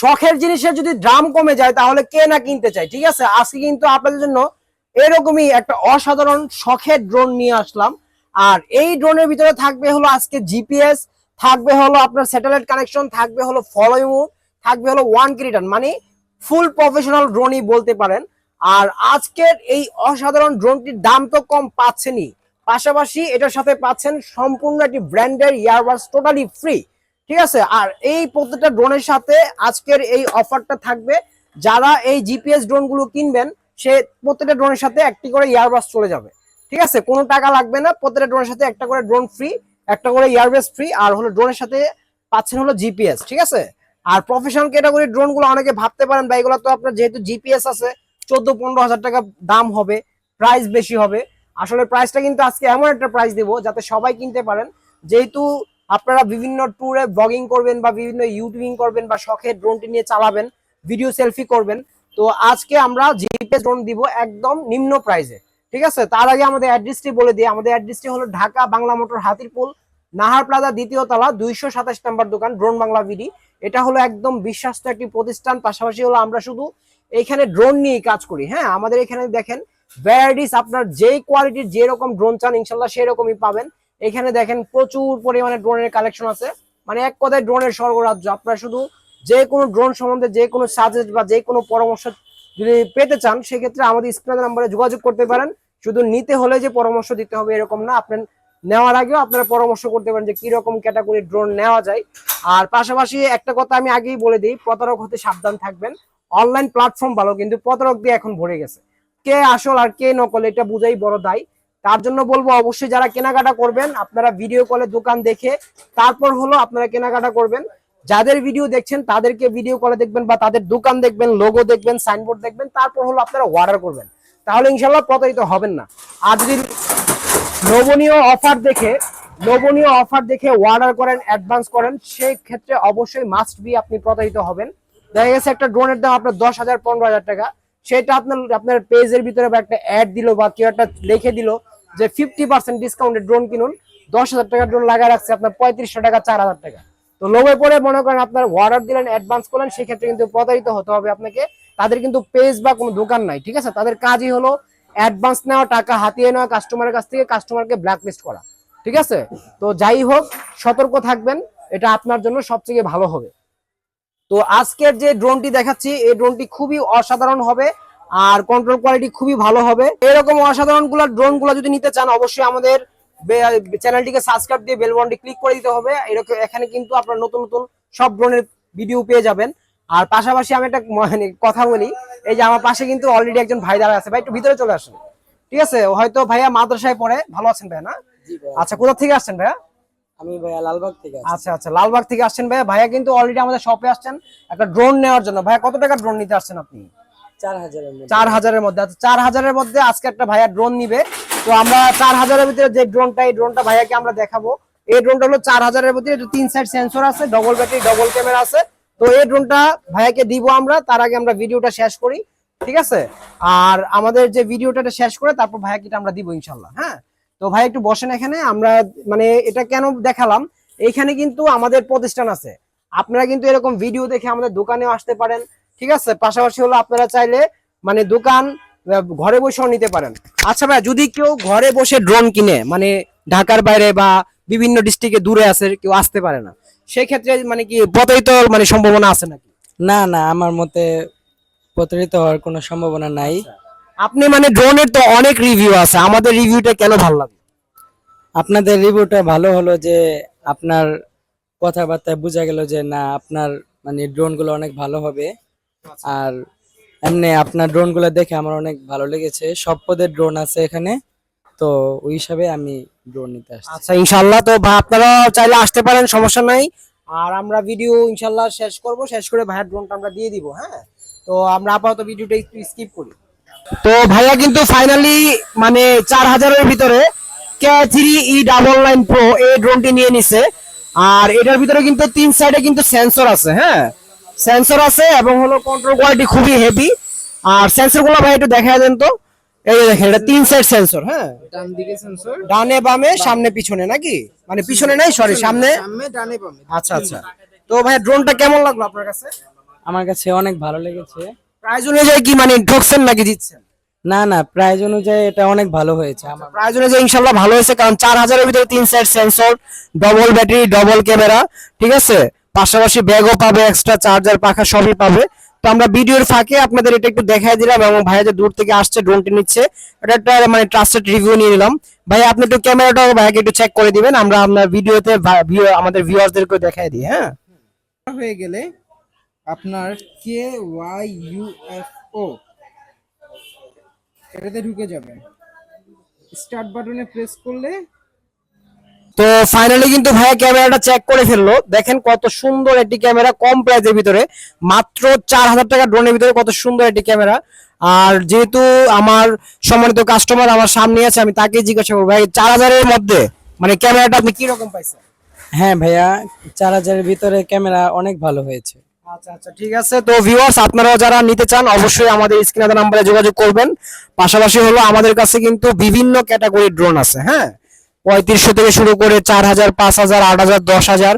শখের জিনিসের যদি দাম কমে যায়, তাহলে কে না কিনতে চায়? ঠিক আছে? আজকে কিন্তু আপনাদের জন্য এরকমই একটা অসাধারণ শখের ড্রোন নিয়ে আসলাম। আর এই ড্রোনের ভিতরে থাকবে হলো আজকে জিপিএস থাকবে হলো আপনার স্যাটেলাইট কানেকশন থাকবে হলো ফলোই মুভ থাকবে হলো ওয়ান রিটার্ন মানে ফুল প্রফেশনাল ড্রোনই বলতে পারেন। আর আজকের এই অসাধারণ ড্রোনটির দাম তো কম পাচ্ছেনই। পাশাপাশি এটার সাথে পাচ্ছেন সম্পূর্ণ একটি ব্র্যান্ডের ইয়ারবাডস টোটালি ফ্রি ঠিক আছে? আর এই প্রত্যেকটা ড্রোনের সাথে আজকের এই অফারটা থাকবে। যারা এই জিপিএস ড্রোনগুলো কিনবেন, সে প্রত্যেকটা ড্রোনের সাথে একটি করে ইয়ারবাস চলে যাবে। ঠিক আছে? কোনো টাকা লাগবে না, প্রত্যেকটা ড্রোনের সাথে একটা করে ড্রোন ফ্রি একটা করে ইয়ারবেস ফ্রি আর হলো ড্রোনের সাথে পাচ্ছেন হলো জিপিএস ঠিক আছে? আর প্রফেশনাল ক্যাটাগরি ড্রোনগুলো অনেকে ভাবতে পারেন বা এগুলো তো আপনার যেহেতু জিপিএস আছে চোদ্দ পনেরো হাজার টাকা দাম হবে প্রাইস বেশি হবে। আসলে প্রাইসটা কিন্তু আজকে এমন একটা প্রাইস দিব, যাতে সবাই কিনতে পারেন। যেহেতু আপনারা বিভিন্ন ট্যুরে ব্লগিং করবেন বা বিভিন্ন ইউটিউবিং করবেন বা শখের ড্রোনটি নিয়ে চালাবেন ভিডিও সেলফি করবেন। তো আজকে আমরা জিপিএস ড্রোন দিব একদম নিম্ন প্রাইসে ঠিক আছে? তার আগে আমাদের অ্যাড্রেসটি বলে দিই। আমাদের অ্যাড্রেসটি হলো ঢাকা বাংলা মোটর হাতিরপুল, নাহার প্লাজা দ্বিতীয় তলা, দুইশো সাতাশ নম্বর দোকান ড্রোন বাংলা ভিডি। এটা হলো একদম বিশ্বাস্ত একটি প্রতিষ্ঠান, পাশাপাশি হলো আমরা শুধু এখানে ড্রোন নিয়েই কাজ করি। হ্যাঁ আমাদের এখানে দেখেন ভ্যারাইটিস আপনার যেই কোয়ালিটির যেরকম ড্রোন চান, ইনশাল্লাহ সেরকমই পাবেন। এখানে দেখেন প্রচুর পরিমাণে ড্রোনের কালেকশন আছে। মানে এক কথায় ড্রোনের স্বর্গরাজ্য। আপনারা শুধু যে কোনো ড্রোন সম্বন্ধে, যে কোনো সাজেস্ট বা যে কোনো পরামর্শ যদি পেতে চান, সেক্ষেত্রে আমাদের স্ক্রিনের নাম্বারে যোগাযোগ করতে পারেন। শুধু নিতে হলে যে পরামর্শ দিতে হবে এরকম না। আপনার নেওয়ার আগেও আপনারা পরামর্শ করতে পারেন যে কি রকম ক্যাটাগরির ড্রোন নেওয়া যায়। আর পাশাপাশি একটা কথা আমি আগেই বলে দিই, প্রতারক হতে সাবধান থাকবেন। অনলাইন প্ল্যাটফর্ম ভালো, কিন্তু প্রতারক দিয়ে এখন ভরে গেছে। কে আসল আর কে নকল, এটা বুঝাই বড় দায়। তার জন্য বলব অবশ্যই যারা কেনাকাটা করবেন, আপনারা ভিডিও কলে দোকান দেখে তারপর হলো আপনারা কেনাকাটা করবেন। যাদের ভিডিও দেখছেন, তাদেরকে ভিডিও কলে দেখবেন বা তাদের দোকান দেখবেন লোগো দেখবেন সাইনবোর্ড দেখবেন, তারপর হলো আপনারা অর্ডার করবেন। তাহলে ইনশাল্লাহ প্রতারিত হবেন না। আর যদি লোভনীয় অফার দেখে, লোভনীয় অফার দেখে অর্ডার করেন অ্যাডভান্স করেন সেই ক্ষেত্রে অবশ্যই মাস্ট বি আপনি প্রতারিত হবেন। দেখা গেছে একটা ড্রোনের দাম আপনার দশ হাজার, পনেরো হাজার টাকা। সেটা আপনার আপনার পেজের ভিতরে বা একটা অ্যাড দিল বা কেউ একটা লিখে দিল যে ফিফটি পার্সেন্ট ডিসকাউন্টে ড্রোন কিনুন, দশ হাজার টাকা ড্রোন লাগায় রাখছে আপনার পঁয়ত্রিশশো টাকা, চার হাজার টাকা। তো লোভে পরে মনে করেন আপনার অর্ডার দিলেন অ্যাডভান্স করলেন, সেক্ষেত্রে কিন্তু প্রতারিত হতে হবে আপনাকে। তাদের কিন্তু পেজ বা কোনো দোকান নাই, ঠিক আছে? তাদের কাজই হলো অ্যাডভান্স নেওয়া, টাকা হাতিয়ে নেওয়া কাস্টমারের কাছ থেকে কাস্টমারকে ব্ল্যাকলিস্ট করা, ঠিক আছে? তো যাই হোক, সতর্ক থাকবেন, এটা আপনার জন্য সবথেকে ভালো হবে। তো আজকের যে ড্রোনটি দেখাচ্ছি এই ড্রোনটি খুবই অসাধারণ হবে আর কন্ট্রোল কোয়ালিটি খুবই ভালো হবে। এরকম অসাধারণগুলো ড্রোনগুলো যদি নিতে চান অবশ্যই আমাদের চ্যানেলটিকে সাবস্ক্রাইব দিয়ে বেল বনটি ক্লিক করে দিতে হবে। এরকম এখানে কিন্তু আপনার নতুন নতুন সব ড্রোনের ভিডিও পেয়ে যাবেন। আর পাশাপাশি আমি একটা মানে কথা বলি এই যে আমার পাশে কিন্তু অলরেডি একজন ভাই দাঁড়া আছে। ভাই একটু ভিতরে চলে আসুন। ঠিক আছে? হয়তো ভাইয়া মাদ্রাসায় পড়ে। ভালো আছেন ভাইয়া না? আচ্ছা কোথা থেকে আসছেন ভাইয়া? আমি ভাইয়া লালবাগ থেকে আচ্ছা আচ্ছা লালবাগ থেকে আসছেন ভাইয়া। ভাইয়া কিন্তু অলরেডি আমাদের শপে আসছেন। একটা ড্রোন নেওয়ার জন্য। ভাইয়া কত টাকা ড্রোন নিতে আসছেন আপনি? চার হাজারের মধ্যে। চার হাজারের মধ্যে। আচ্ছা চার হাজারের মধ্যে আজকে একটা ভাইয়া ড্রোন নিবে। তো আমরা চার হাজারের ভিতরে যে ড্রোনটা এই ড্রোনটা ভাইয়াকে আমরা দেখাবো। এই ড্রোনটা হলো চার হাজারের তিন সাইড সেন্সর আছে ডবল ব্যাটারি ডবল ক্যামেরা আছে। তো এই ড্রোনটা ভাইয়াকে দিব আমরা। তার আগে আমরা ভিডিওটা শেষ করি। ঠিক আছে? আর আমাদের যে ভিডিওটা শেষ করে তারপর ভাইয়াকে আমরা দিব ইনশাল্লাহ। হ্যাঁ? তো ভাই একটু বসেন এখানে আমরা মানে এটা কেন দেখালাম? এইখানে কিন্তু আমাদের প্রতিষ্ঠান আছে। আপনারা কিন্তু এরকম ভিডিও দেখে আমাদের দোকানেও আসতে পারেন ঠিক আছে? পাশাপাশি হলো আপনারা চাইলে মানে দোকান ঘরে বসেও নিতে পারেন। আচ্ছা ভাই যদি কেউ ঘরে বসে ড্রোন কিনে মানে ঢাকার বাইরে বা বিভিন্ন ডিস্ট্রিক্টে দূরে আছে কেউ আসতে পারে না সেই ক্ষেত্রে মানে কি প্রতারিত মানে সম্ভাবনা আছে নাকি? না না আমার মতে প্রতারিত হওয়ার কোনো সম্ভাবনা নাই। আপনি মানে ড্রোনের তো অনেক রিভিউ আছে আমাদের রিভিউটা কেন ভালো লাগে? আপনাদের রিভিউটা ভালো হলো যে আপনার কথাবার্তায় বোঝা গেল যে না আপনার মানে ড্রোনগুলো অনেক ভালো হবে। আর এমনি আপনার ড্রোনগুলো দেখে আমার অনেক ভালো লেগেছে। সব পদের ড্রোন আছে এখানে তো ওই হিসাবে আমি ড্রোন নিতে আসছি। আচ্ছা ইনশাল্লাহ তো ভাই আপনারা চাইলে আসতে পারেন সমস্যা নাই। আর আমরা ভিডিও ইনশাল্লাহ শেষ করব। শেষ করে ভাইয়ের ড্রোনটা আমরা দিয়ে দিব হ্যাঁ? তো আমরা আপাতত ভিডিওটা একটু স্কিপ করি। তো ভাইয়া কিন্তু ফাইনালি মানে চার হাজারের ভিতরে K three E double nine pro এই ড্রোনটি নিয়ে নিছে। আর এটার ভিতরে কিন্তু তিন সাইডে কিন্তু সেন্সর আছে হ্যাঁ? সেন্সর আছে এবং হলো কন্ট্রোল কোয়ালিটি খুবই হেভি আর সেন্সরগুলো ভাই একটু দেখা দেন তো। এই দেখেন এটা তিন সাইড সেন্সর হ্যাঁ? ডান দিকে সেন্সর ডানে বামে সামনে পিছনে নাকি? মানে পিছনে নাই সরি সামনে? সামনে ডানে বামে। আচ্ছা আচ্ছা। তো ভাই ড্রোনটা কেমন লাগল আপনার কাছে? আমার কাছে অনেক ভালো লেগেছে। প্রাইস অনুযায়ী কি মানে ঠকছেন নাকি জিতছেন? না না প্রাইজ অনুযায়ী এটা অনেক ভালো হয়েছে আমার। প্রাইস অনুযায়ী ইনশাল্লাহ ভালো হয়েছে কারণ চার হাজারের ভিতরে তিন set sensor double battery double camera ঠিক আছে? পাশাপাশি ব্যাগও পাবে এক্সট্রা চার্জার পাখা সবই পাবে। তো আমরা ভিডিওর ফাঁকে আপনাদের এটা একটু দেখাই দিলাম এবং ভাইয়া যে দূর থেকে আসছে ড্রোনটি নিচ্ছে এটা একটা মানে ট্রাস্টেড রিভিউ নিয়ে নিলাম। ভাই আপনি একটু ক্যামেরাটাও ভাইয়াকে একটু চেক করে দিবেন আমরা আপনার ভিডিওতে আমাদের ভিউয়ারদেরকে দেখাই দিই হ্যাঁ? হয়ে গেলে আপনার K Y U F O. এটাতে ঢুকে যাবেন। স্টার্ট বাটনে প্রেস করলে তো ফাইনালি কিন্তু ভাইয়া ক্যামেরাটা চেক করে ফেলল। দেখেন কত সুন্দর একটি ক্যামেরা কম প্রাইসের ভিতরে। মাত্র চার হাজার টাকা ড্রোনের ভিতরে কত সুন্দর একটি ক্যামেরা। আর যেহেতু আমার সম্মানিত কাস্টমার আমার সামনে আছে আমি তাকে জিজ্ঞাসা করব ভাই চার হাজারের মধ্যে মানে ক্যামেরাটা আপনি কীরকম পাইছেন? হ্যাঁ ভাইয়া চার হাজারের ভিতরে ক্যামেরা অনেক ভালো হয়েছে। আচ্ছা আচ্ছা ঠিক আছে। তো ভিউয়ার্স আপনারাও যারা নিতে চান, অবশ্যই আমাদের স্ক্রিনে নাম্বারে যোগাযোগ করবেন। পাশাপাশি হলো আমাদের কাছে কিন্তু বিভিন্ন ক্যাটাগরির ড্রোন আছে হ্যাঁ? পঁয়ত্রিশশো থেকে শুরু করে চার হাজার, পাঁচ হাজার, আট হাজার, দশ হাজার।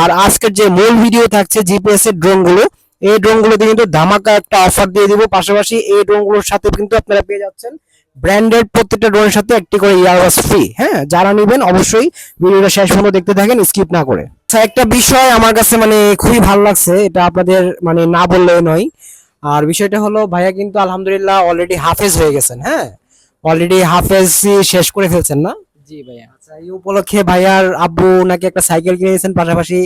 আর আজকের যে মূল ভিডিও থাকছে জিপিএস এর ড্রোনগুলো, এই ড্রোন গুলোতে কিন্তু ধামাকা একটা অফার দিয়ে দিব। পাশাপাশি এই ড্রোনগুলোর সাথে কিন্তু আপনারা পেয়ে যাচ্ছেন ব্র্যান্ডেড প্রত্যেকটা ড্রোনের সাথে একটি করে ইয়ারবাস ফ্রি হ্যাঁ যারা নেবেন অবশ্যই ভিডিওটা শেষ পর্যন্ত দেখতে থাকেন স্কিপ না করে। আচ্ছা একটা বিষয় আমার কাছে মানে খুবই ভালো লাগছে এটা আপনাদের মানে না বললে নয়। আর বিষয়টা হলো ভাইয়া কিন্তু আলহামদুলিল্লাহ অলরেডি হাফেজ হয়ে গেছেন হ্যাঁ? অলরেডি হাফেজ শেষ করে ফেলছেন না? জি ভাইয়া। আচ্ছা এই উপলক্ষে ভাইয়ার আব্বু নাকি একটা সাইকেল কিনে দিয়েছেন পাশাপাশি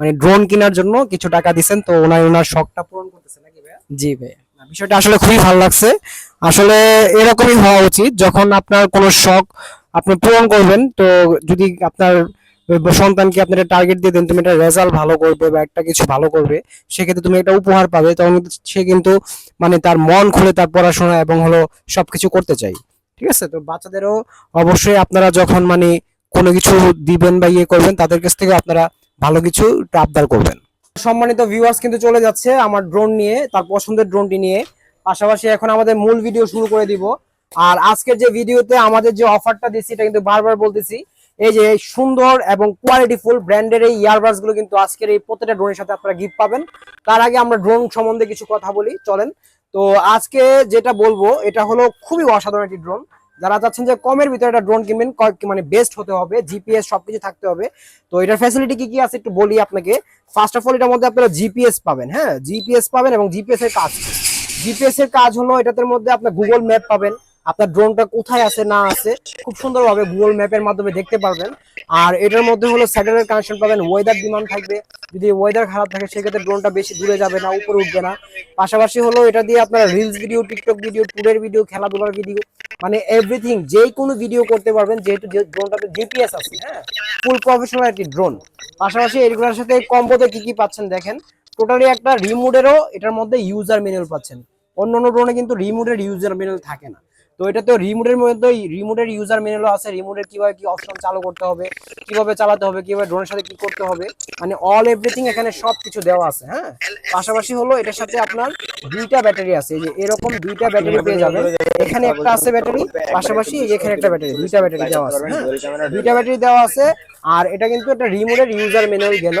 মানে ড্রোন কেনার জন্য কিছু টাকা দিছেন তো ওনার ওনার শখটা পূরণ করতেছে নাকি ভাইয়া? জি ভাইয়া। বিষয়টা আসলে খুবই ভালো লাগছে। আসলে এরকমই হওয়া উচিত, যখন আপনার কোনো শখ আপনি পূরণ করবেন, তো যদি আপনার সন্তানকে আপনি একটা টার্গেট দিয়ে দেন, তুমি একটা রেজাল্ট ভালো করবে বা একটা কিছু ভালো করবে, সেক্ষেত্রে তুমি একটা উপহার পাবে, তখন সে কিন্তু মানে তার মন খুলে তার পড়াশোনা এবং হলো সবকিছু করতে চাই। ঠিক আছে? তো বাচ্চাদেরও অবশ্যই আপনারা যখন মানে কোনো কিছু দিবেন বা ইয়ে করবেন, তাদের কাছ থেকে আপনারা ভালো কিছু আবদার করবেন। সম্মানিত ভিউয়ার্স কিন্তু চলে যাচ্ছে আমার ড্রোন নিয়ে, তার পছন্দের ড্রোনটি নিয়ে। পাশাপাশি এখন আমাদের মূল ভিডিও শুরু করে দিব। আর আজকের যে ভিডিওতে আমাদের যে অফারটা দিচ্ছি, এটা কিন্তু বারবার বলতেছি, এই যে সুন্দর এবং কোয়ালিটিফুল ব্র্যান্ডের এই ইয়ারবাসগুলো কিন্তু আজকের এই প্রত্যেকটা ড্রোনের সাথে আপনারা গিফট পাবেন। তার আগে আমরা ড্রোন সম্বন্ধে কিছু কথা বলি, চলেন। তো আজকে যেটা বলব, এটা হলো খুবই অসাধারণ একটি ড্রোন যারা চাচ্ছেন যে কমের ভিতরে একটা ড্রোন কিনবেন মানে বেস্ট হতে হবে জিপিএস সবকিছু থাকতে হবে। তো এটার ফ্যাসিলিটি কি কি আছে একটু বলি আপনাকে। ফার্স্ট অফ অল এটার মধ্যে আপনারা জিপিএস পাবেন হ্যাঁ? জিপিএস পাবেন এবং জিপিএস এর কাজ। জিপিএস এর কাজ হলো এটাতে মধ্যে আপনার গুগল ম্যাপ পাবেন আপনার ড্রোনটা কোথায় আছে, না আছে, খুব সুন্দরভাবে গুগল ম্যাপের মাধ্যমে দেখতে পারবেন। আর এটার মধ্যে হলো স্যাটেলাইট কানেকশন পাবেন ওয়েদার ডিমান্ড থাকবে। যদি ওয়েদার খারাপ থাকে, সেক্ষেত্রে ড্রোনটা বেশি দূরে যাবে না, উপরে উঠবে না। পাশাপাশি হলো এটা দিয়ে আপনারা রিলস ভিডিও টিকটক ভিডিও ট্যুরের ভিডিও খেলাধুলার ভিডিও মানে এভরিথিং যে কোনো ভিডিও করতে পারবেন, যেহেতু ড্রোনটাতে জিপিএস আছে হ্যাঁ? ফুল প্রফেশনাল একটি ড্রোন পাশাপাশি এগুলোর সাথে কম্বোতে কি কি পাচ্ছেন দেখেন? টোটালি একটা রিমোটেরও এটার মধ্যে ইউজার ম্যানুয়াল পাচ্ছেন। অন্য অন্য ড্রোনে কিন্তু রিমোটের ইউজার ম্যানুয়াল থাকে না। তো এটা তো রিমোটের মধ্যে রিমোটের ইউজার ম্যানুয়াল আছে রিমোটের কীভাবে কি অপশন চালু করতে হবে, কীভাবে চালাতে হবে, কীভাবে ড্রোনের সাথে কি করতে হবে মানে অল এভরিথিং এখানে সব কিছু দেওয়া আছে হ্যাঁ? পাশাপাশি হলো এটার সাথে আপনার দুইটা ব্যাটারি আছে যে এরকম দুইটা ব্যাটারি পেয়ে যাবেন। এখানে একটা আছে ব্যাটারি, পাশাপাশি এখানে একটা ব্যাটারি, দুইটা ব্যাটারি দেওয়া আছে হ্যাঁ? দুইটা ব্যাটারি দেওয়া আছে, আর এটা কিন্তু একটা রিমোটের ইউজার ম্যানুয়াল গেল,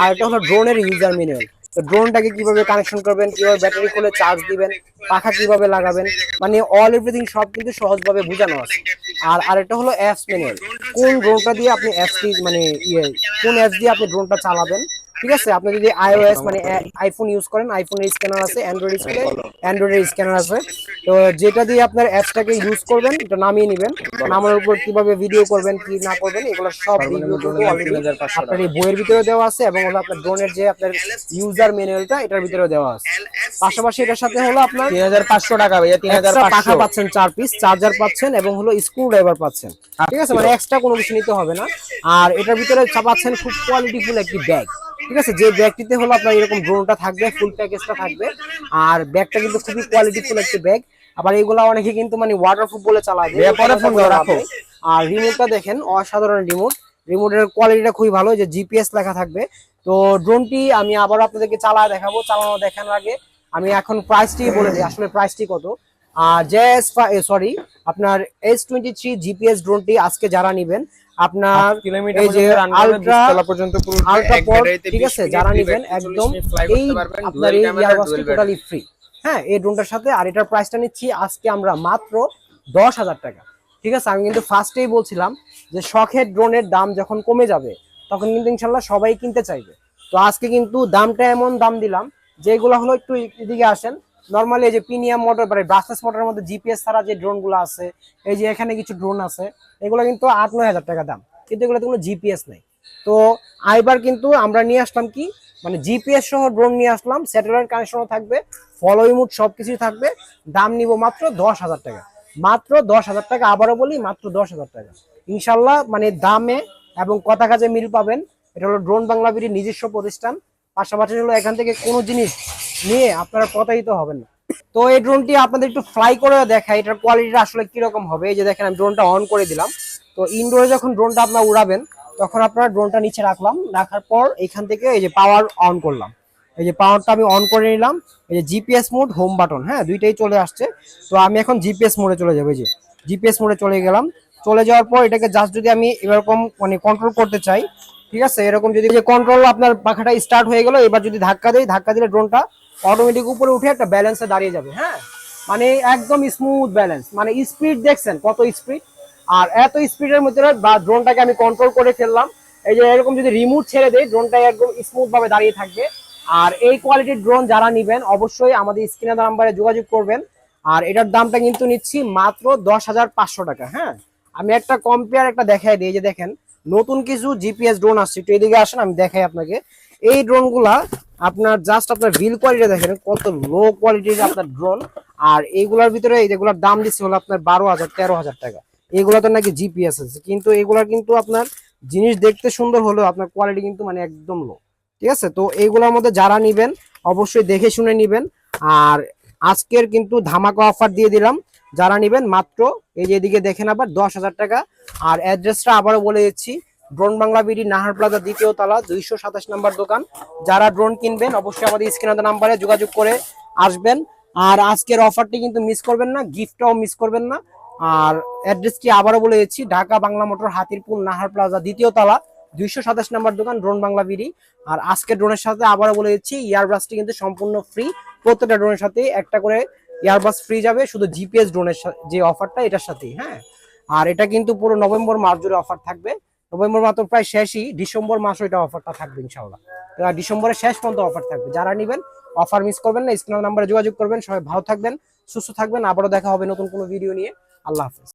আর এটা হলো ড্রোনের ইউজার ম্যানুয়াল তো ড্রোনটাকে কীভাবে কানেকশন করবেন, কীভাবে ব্যাটারি খুলে চার্জ দিবেন, পাখা কীভাবে লাগাবেন মানে অল এভরিথিং সব কিন্তু সহজভাবে বোঝানো আছে। আর আরেকটা হলো অ্যাপস ম্যানুয়াল কোন ড্রোনটা দিয়ে আপনি অ্যাপসটি মানে ইয়ে কোন অ্যাপস দিয়ে আপনি ড্রোনটা চালাবেন? ঠিক আছে? আপনি যদি আইওএস মানে আইফোন ইউজ করেন আইফোনের স্ক্যানার আছে অ্যান্ড্রয়েড স্ক্যানার অ্যান্ড্রয়েডের স্ক্যানার আছে। তো যেটা দিয়ে আপনার অ্যাপসটাকে ইউজ করবেন এটা নামিয়ে নেবেন। নামানোর উপর কীভাবে ভিডিও করবেন কি না করবেন এগুলো সব অলরেডি আপনার এই বইয়ের ভিতরে দেওয়া আছে এবং হলো আপনার ড্রোনের যে আপনার ইউজার ম্যানুয়ালটা এটার ভিতরে দেওয়া আছে। পাশাপাশি এটার সাথে হলো আপনার তিন হাজার পাঁচশো টাকা ভাইয়া তিন হাজার পাখা পাচ্ছেন চার পিস চার্জার পাচ্ছেন এবং হলো স্ক্রু ড্রাইভার পাচ্ছেন। ঠিক আছে? মানে এক্সট্রা কোনো কিছু নিতে হবে না। আর এটার ভিতরে পাচ্ছেন খুব কোয়ালিটিফুল একটি ব্যাগ ঠিক আছে? যে ব্যাগটিতে হলো আপনার এরকম ড্রোনটা থাকবে ফুল প্যাকেজটা থাকবে। আর ব্যাগটা কিন্তু খুবই কোয়ালিটিফুল একটি ব্যাগ। আবার এগুলা অনেকে কিন্তু মানে ওয়াটারপ্রুফ বলে চালাবে রাখো। আর রিমোটটা দেখেন অসাধারণ রিমোট রিমোটের কোয়ালিটিটা খুবই ভালো যে জিপিএস লেখা থাকবে। তো ড্রোনটি আমি আবার আপনাদেরকে চালায় দেখাবো চালানো দেখানোর আগে আমি এখন প্রাইসটি বলে দিই আসলে প্রাইসটি কত। আর জেএস সরি আপনার এস টোয়েন্টি থ্রি জিপিএস ড্রোনটি আজকে যারা নেবেন আপনার এই যে তলা পর্যন্ত পুরো আলট্রা পড ঠিক 20 আছে যারা নেবেন একদম এই আপনার এই ইয়ারবাসটি টোটালি ফ্রি হ্যাঁ এই ড্রোনটার সাথে আর এটার প্রাইসটা নিচ্ছি আজকে আমরা মাত্র দশ হাজার টাকা। ঠিক আছে আমি কিন্তু ফার্স্টেই বলছিলাম যে শখের ড্রোনের দাম যখন কমে যাবে তখন কিন্তু ইনশাল্লাহ সবাই কিনতে চাইবে। তো আজকে কিন্তু দামটা এমন দাম দিলাম যেগুলো হলো একটু এদিকে আসেন নর্মালি এই যে পিনিয়াম মোটর মানে ব্রাসলেস মোটরের মধ্যে জিপিএস ছাড়া যে ড্রোনগুলো আছে, এই যে এখানে কিছু ড্রোন আছে, এগুলো কিন্তু আট নয় হাজার টাকা দাম। কিন্তু এগুলোতে কোনো জিপিএস নেই। তো আইবার কিন্তু আমরা নিয়ে আসলাম কি মানে জিপিএস সহ ড্রোন নিয়ে আসলাম স্যাটেলাইট কানেকশনও থাকবে ফলো ইমুট সব কিছুই থাকবে, দাম নিব মাত্র দশ হাজার টাকা। মাত্র দশ হাজার টাকা, আবারও বলি, মাত্র দশ হাজার টাকা। ইনশাল্লাহ মানে দামে এবং কথা কাজে মিল পাবেন, এটা হলো ড্রোন বাংলা নিজস্ব প্রতিষ্ঠান, পাশাপাশি হলো এখান থেকে কোনো জিনিস নিয়ে আপনারা প্রতারিত হবেন না। তো এই ড্রোনটি আপনাদের একটু ফ্লাই করে দেখাই, এটার কোয়ালিটিটা আসলে কীরকম হবে। এই যে দেখেন, আমি ড্রোনটা অন করে দিলাম। তো ইনডোরে যখন ড্রোনটা আপনারা উড়াবেন, তখন আপনারা ড্রোনটা নিচে রাখলাম। রাখার পর এখান থেকে এই যে পাওয়ার অন করলাম। এই যে পাওয়ারটা আমি অন করে নিলাম। এই যে জিপিএস মোড হোম বাটন হ্যাঁ দুইটাই চলে আসছে। তো আমি এখন জিপিএস মোডে চলে যাব, এই যে জিপিএস মোডে চলে গেলাম। চলে যাওয়ার পর এটাকে জাস্ট যদি আমি এরকম মানে কন্ট্রোল করতে চাই ঠিক আছে? এরকম যদি কন্ট্রোল আপনার পাখাটা স্টার্ট হয়ে গেল, এবার যদি ধাক্কা দেয় ধাক্কা দিলে ড্রোনটা অটোমেটিক উপরে উঠে একটা ব্যালেন্সে দাঁড়িয়ে যাবে হ্যাঁ? মানে একদম স্মুথ ব্যালেন্স মানে স্পিড দেখছেন কত স্পিড আর এত স্পিডের মধ্যে বা ড্রোনটাকে আমি কন্ট্রোল করে ফেললাম, এই যে এরকম যদি রিমোট ছেড়ে দেয় ড্রোনটা একদম স্মুথ ভাবে দাঁড়িয়ে থাকবে। আর এই কোয়ালিটির ড্রোন যারা নিবেন, অবশ্যই আমাদের স্ক্রিনে নাম্বারে যোগাযোগ করবেন। আর এটার দামটা কিন্তু নিচ্ছি মাত্র দশ হাজার পাঁচশো টাকা হ্যাঁ? আমি একটা কম্পেয়ার একটা দেখাই দিই যে দেখেন নতুন কিছু জিপিএস ড্রোন আসছে। একটু এদিকে আসেন, আমি দেখাই আপনাকে। এই ড্রোনগুলা আপনার জাস্ট আপনার বিল কোয়ালিটি দেখেন, কত লো কোয়ালিটির আপনার ড্রোন আর এইগুলার ভিতরে এই যেগুলোর দাম দিচ্ছে হলো আপনার বারো হাজার, তেরো হাজার টাকা। এগুলাতে নাকি জিপিএস আছে। কিন্তু এগুলার কিন্তু আপনার জিনিস দেখতে সুন্দর হলেও আপনার কোয়ালিটি কিন্তু মানে একদম লো ঠিক আছে? তো এইগুলোর মধ্যে যারা নিবেন, অবশ্যই দেখে শুনে নিবেন। আর আজকের কিন্তু ধামাকা অফার দিয়ে দিলাম। যারা নিবেন মাত্র, এই যে এদিকে দেখেন আবার, দশ হাজার টাকা। আর অ্যাড্রেসটা আবারও বলে দিচ্ছি, drone Bangla BD, Nahar plaza, দ্বিতীয় তলা, দুইশো সাতাশ নাম্বার দোকান। যারা ড্রোন কিনবেন, অবশ্যই আমাদের স্ক্রিনার নাম্বারে যোগাযোগ করে আসবেন। আর আজকের অফারটি কিন্তু মিস করবেন না গিফটটাও মিস করবেন না। আর অ্যাড্রেসটি আবারও বলে দিচ্ছি, ঢাকা বাংলা মোটর হাতিরপুর নাহার প্লাজা, দ্বিতীয় তলা, দুইশো সাতাশ নাম্বার দোকান, ড্রোন বাংলা বিডি। আর আজকের ড্রোনের সাথে আবারও বলে দিচ্ছি ইয়ারবাসটি কিন্তু সম্পূর্ণ ফ্রি প্রত্যেকটা ড্রোনের সাথে একটা করে ইয়ারবাস ফ্রি যাবে, শুধু জিপিএস ড্রোনের যে অফারটা এটার সাথেই হ্যাঁ? আর এটা কিন্তু পুরো নভেম্বর মাস জুড়ে অফার থাকবে। নভেম্বর মাত্র প্রায় শেষই, ডিসেম্বর মাসও এটা অফারটা থাকবে আর ডিসেম্বরের শেষ পর্যন্ত অফার থাকবে। যারা নেবেন অফার মিস করবেন না, স্ক্রিন নাম্বারে যোগাযোগ করবেন। সবাই ভালো থাকবেন, সুস্থ থাকবেন। আবারও দেখা হবে নতুন কোনো ভিডিও নিয়ে। আল্লাহ হাফেজ।